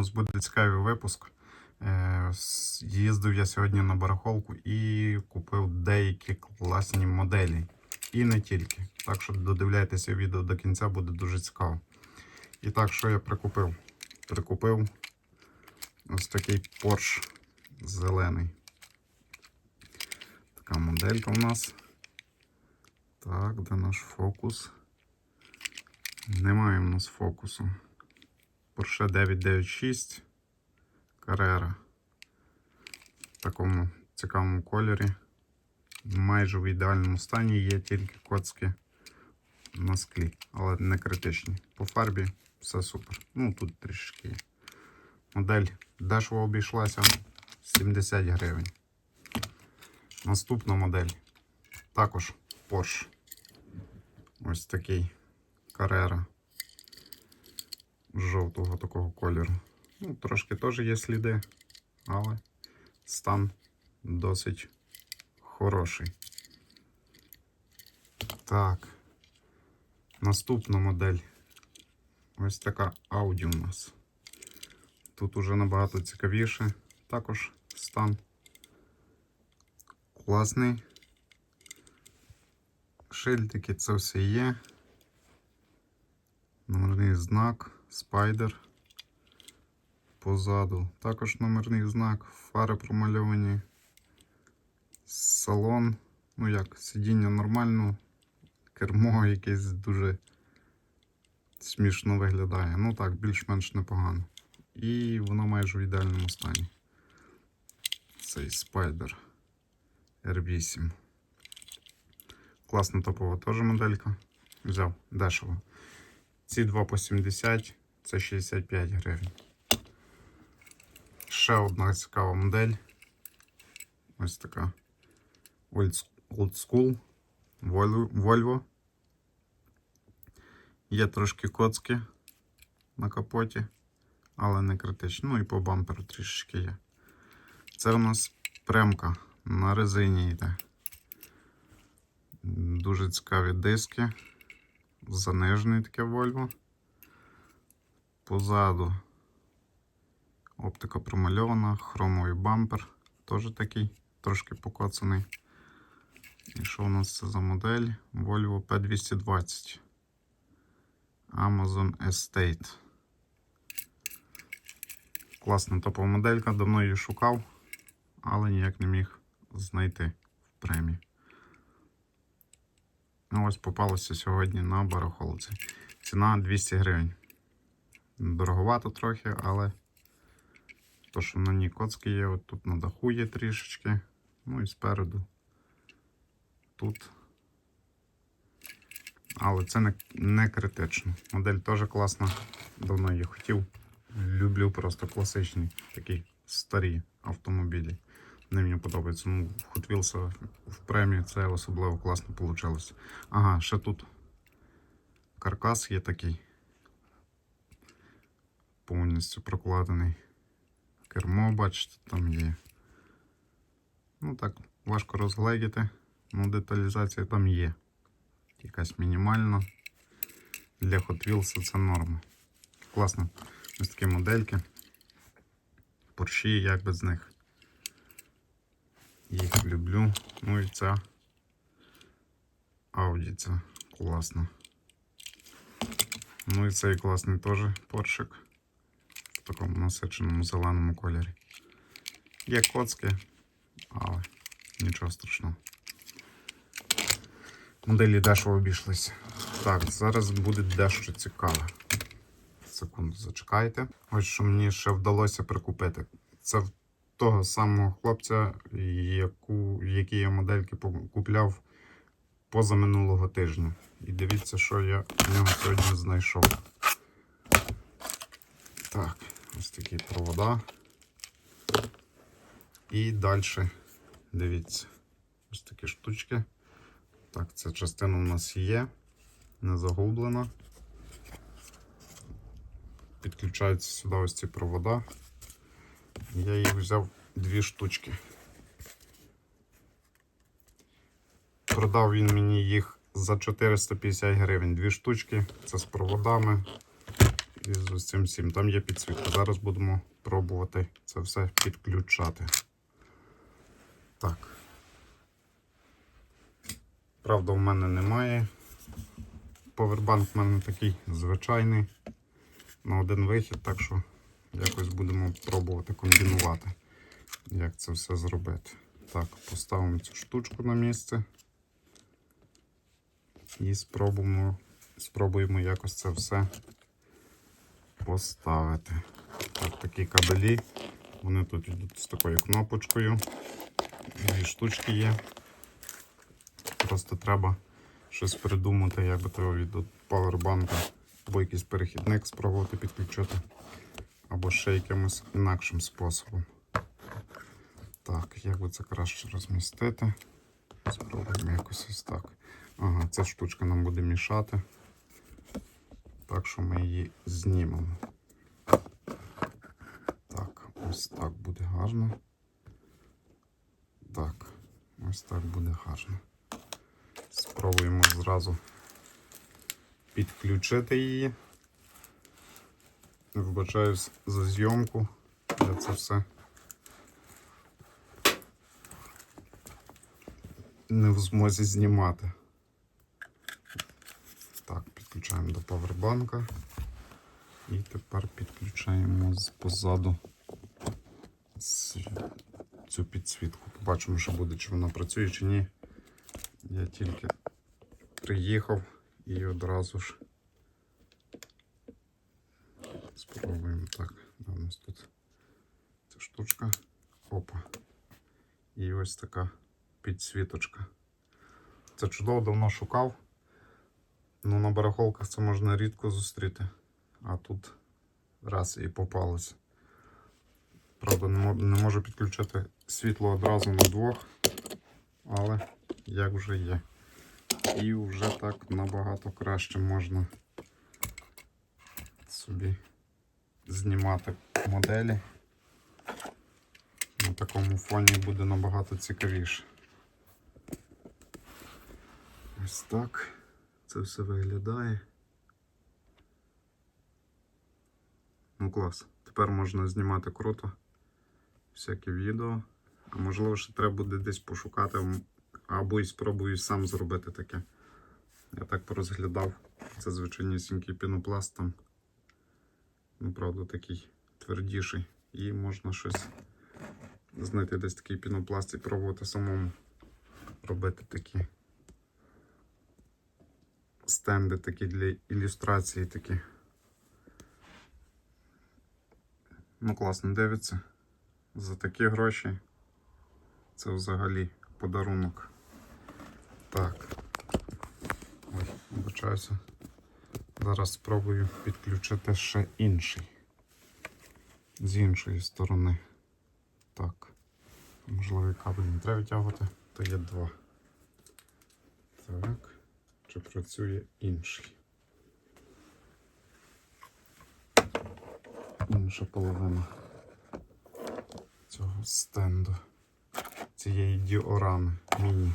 нас буде цікавий випуск. Е, Їздив я сьогодні на барахолку і купив деякі класні моделі. І не тільки. Так що додивляйтеся відео до кінця, буде дуже цікаво. І так, що я прикупив? Прикупив ось такий Porsche зелений. Така моделька у нас. Так, де наш фокус? Немає у нас фокусу. Porsche 996 Carrera. В такому цікавому кольорі. Майже в ідеальному стані є тільки коцки на склі, але не критичні. По фарбі все супер. Ну тут трішки є. Модель дешево обійшлася 70 гривень. Наступна модель. Також Porsche. Ось такий Carrera жовтого такого кольору. Ну, трошки теж є сліди, але стан досить хороший. Так. Наступна модель. Ось така Audi у нас. Тут уже набагато цікавіше. Також стан класний. Шильдики це все є. Номерний знак, спайдер. Позаду також номерний знак, фари промальовані. Салон, ну як, сидіння нормально, кермо якесь дуже смішно виглядає. Ну так, більш-менш непогано. І воно майже в ідеальному стані. Цей спайдер R8. Класна топова теж моделька. Взяв дешево. Ці два по 70, це 65 гривень. Ще одна цікава модель. Ось така Old School. Volvo. Є трошки коцки на капоті, але не критично. Ну і по бамперу трішечки є. Це у нас премка на резині йде. Дуже цікаві диски. Занижений таке Volvo. Позаду оптика промальована, хромовий бампер, теж такий трошки покоцаний. І що у нас це за модель? Volvo P220 Amazon Estate. Класна топова моделька, давно її шукав, але ніяк не міг знайти в премії. Ну, ось попалося сьогодні на барахолці. Ціна 200 гривень. Дороговато трохи, але то, що на ній коцки є, от тут на даху є трішечки. Ну і спереду. Тут. Але це не, не критично. Модель теж класна. Давно її хотів. Люблю просто класичні такі старі автомобілі. Вони мені подобаються. Ну, Hot Wheels в премії це особливо класно вийшло. Ага, ще тут каркас є такий. Повністю прокладений. Кермо, бачите, там є. Ну так, важко розгледіти. Ну, деталізація там є. Якась мінімальна. Для Hot Wheels це норма. Класно. Ось такі модельки. Порші, як без них. Їх люблю. Ну і ця Audi це класно. Ну і цей класний теж поршик такому насиченому зеленому кольорі. Є коцки, але нічого страшного. Моделі дешево обійшлися. Так, зараз буде дещо цікаве. Секунду, зачекайте. Ось що мені ще вдалося прикупити. Це в того самого хлопця, яку, які я модельки купляв позаминулого тижня. І дивіться, що я в нього сьогодні знайшов. Так, ось такі провода. І далі, дивіться, ось такі штучки. Так, ця частина у нас є, не загублена. Підключаються сюди ось ці провода. Я їх взяв дві штучки. Продав він мені їх за 450 гривень. Дві штучки. Це з проводами. І з ось цим всім. Там є підсвітка. Зараз будемо пробувати це все підключати. Так. Правда, в мене немає. Повербанк в мене такий звичайний. На один вихід, так що якось будемо пробувати комбінувати, як це все зробити. Так, поставимо цю штучку на місце. І спробуємо, спробуємо якось це все поставити. Так, такі кабелі. Вони тут йдуть з такою кнопочкою. Дві штучки є. Просто треба щось придумати, як би того від павербанка або якийсь перехідник спробувати підключити, або ще якимось інакшим способом. Так, як би це краще розмістити? Спробуємо якось ось так. Ага, ця штучка нам буде мішати. Так що ми її знімемо. Так, ось так буде гарно. Так, ось так буде гарно. Спробуємо зразу підключити її. Вибачаюсь за зйомку. Я це все не в змозі знімати. Так, до павербанка. І тепер підключаємо позаду цю підсвітку. Побачимо, що буде, чи вона працює, чи ні. Я тільки приїхав і одразу ж спробуємо так. У нас тут ця штучка. Опа. І ось така підсвіточка. Це чудово давно шукав. Ну, на барахолках це можна рідко зустріти. А тут раз і попалось. Правда, не не можу підключити світло одразу на двох, але як вже є. І вже так набагато краще можна собі знімати моделі. На такому фоні буде набагато цікавіше. Ось так це все виглядає. Ну клас. Тепер можна знімати круто всякі відео. А можливо, ще треба буде десь пошукати або і спробую сам зробити таке. Я так порозглядав. Це звичайнісінький пінопласт там. Ну, правда, такий твердіший. І можна щось знайти десь такий пінопласт і пробувати самому робити такі стенди такі для ілюстрації такі. Ну, класно дивиться. За такі гроші це взагалі подарунок. Так. Ой, вибачаюся. Зараз спробую підключити ще інший. З іншої сторони. Так. Можливо, кабель не треба витягувати, то є два. Так. Чи працює інший? Інша половина цього стенду. Цієї діорами міні.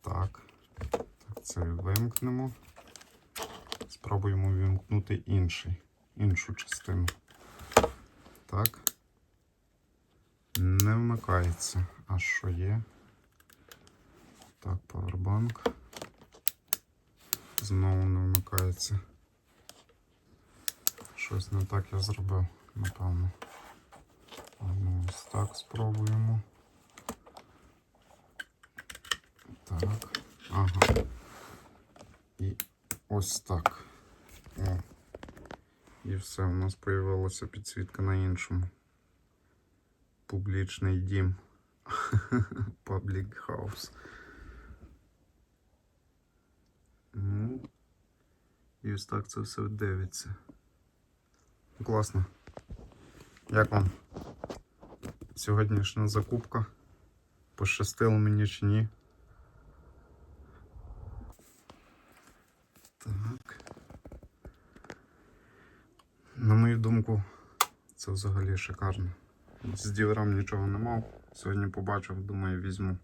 Так. Так, це вимкнемо. Спробуємо вимкнути інший, іншу частину. Так. Не вмикається. А що є? Так, павербанк. Знову не вмикається. Щось не так я зробив, напевно. Ну, ось так спробуємо. Так. Ага. І ось так. О. І все, у нас появилася підсвітка на іншому. Публічний дім. Public house. Ну, і ось так це все дивиться. Класно. Як вам сьогоднішня закупка? Пощастило мені чи ні? Так. На мою думку, це взагалі шикарно. З діорам нічого не мав. Сьогодні побачив, думаю, візьму.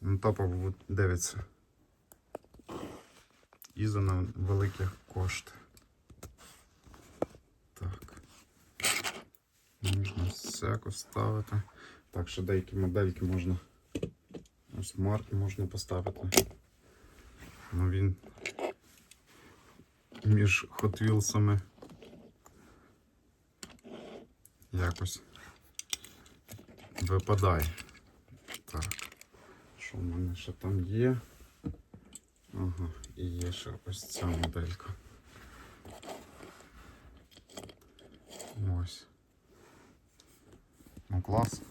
Ну, топово дивиться. І за невеликі кошти. Так. Можна всяко ставити. Так, ще деякі модельки можна. Ось марки можна поставити. Ну він між Wheels'ами якось випадає. Так. Що в мене ще там є? Ага, і є ще ось ця моделька. Ось. Ну клас.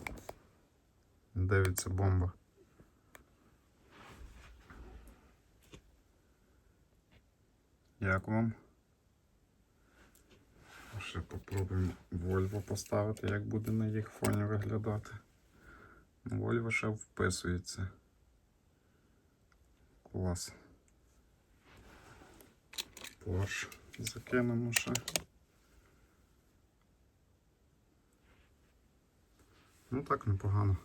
Дивиться бомба. Як вам? Ще попробуємо Volvo поставити, як буде на їх фоні виглядати. Volvo ще вписується. Клас. Porsche закинемо ще. Ну так непогано.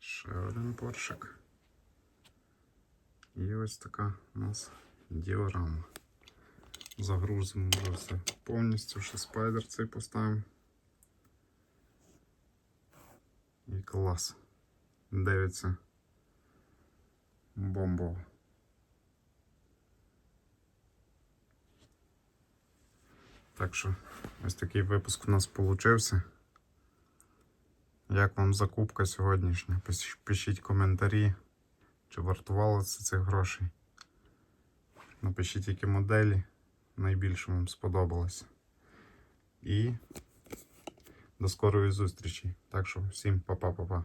Ще один поршик. І ось така у нас діорама. Загрузимо вже все повністю, ще спайдер цей поставимо. І клас. Дивиться. Бомбово. Так що ось такий випуск у нас получився. Як вам закупка сьогоднішня? Пишіть коментарі, чи вартувало це цих грошей. Напишіть, які моделі найбільше вам сподобалося. І до скорої зустрічі. Так що всім па-па-па-па.